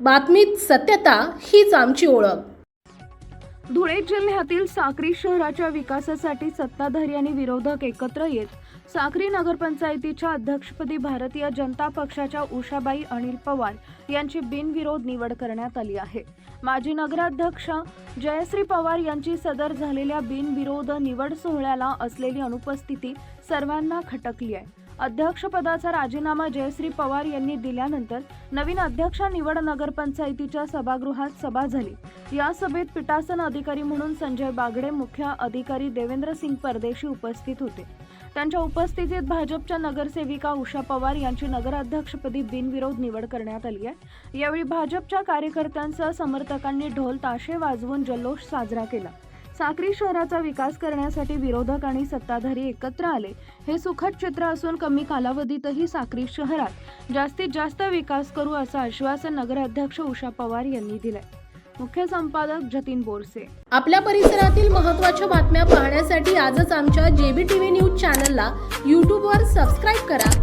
बातमीत सत्यता हीच आमची ओळख. धुळे जिल्ह्यातील साक्री शहराच्या विकासासाठी सत्ताधारी आणि विरोधक एकत्र येत साक्री नगरपंचायतीच्या अध्यक्षपदी भारतीय जनता पक्षाच्या उषाबाई अनिल पवार यांची बिनविरोध निवड करण्यात आली आहे. माजी नगराध्यक्ष जयश्री पवार यांची सदर झालेल्या बिनविरोध निवड सोहळ्याला असलेली अनुपस्थिती सर्वांना खटकली आहे. अध्यक्षपदाचा राजीनामा जयश्री पवार यांनी दिल्यानंतर नवीन अध्यक्ष निवड नगरपंचायतीच्या सभागृहात सभा झाली. या सभेत पीठासन अधिकारी म्हणून संजय बागडे मुख्य अधिकारी देवेंद्र सिंग परदेशी उपस्थित होते. त्यांच्या उपस्थितीत भाजपच्या नगरसेविका उषा पवार यांची नगराध्यक्षपदी बिनविरोध निवड करण्यात आली आहे. यावेळी भाजपच्या कार्यकर्त्यांसह समर्थकांनी ढोल ताशे वाजवून जल्लोष साजरा केला. साक्री शहराचा विकास करण्यासाठी विरोधक आणि सत्ताधारी एकत्र आले. हे सुखद चित्र असून कमी कालावधीतही साक्री शहरात जास्तीत जास्त विकास करू असं आश्वासन नगराध्यक्ष उषा पवार यांनी दिलंय. मुख्य संपादक जतीन बोरसे. आपल्या परिसरातील महत्त्वाच्या बातम्या पाहण्यासाठी आजच आमच्या जेबी टीव्ही न्यूज चॅनलला यूट्यूबवर सबस्क्राईब करा करा.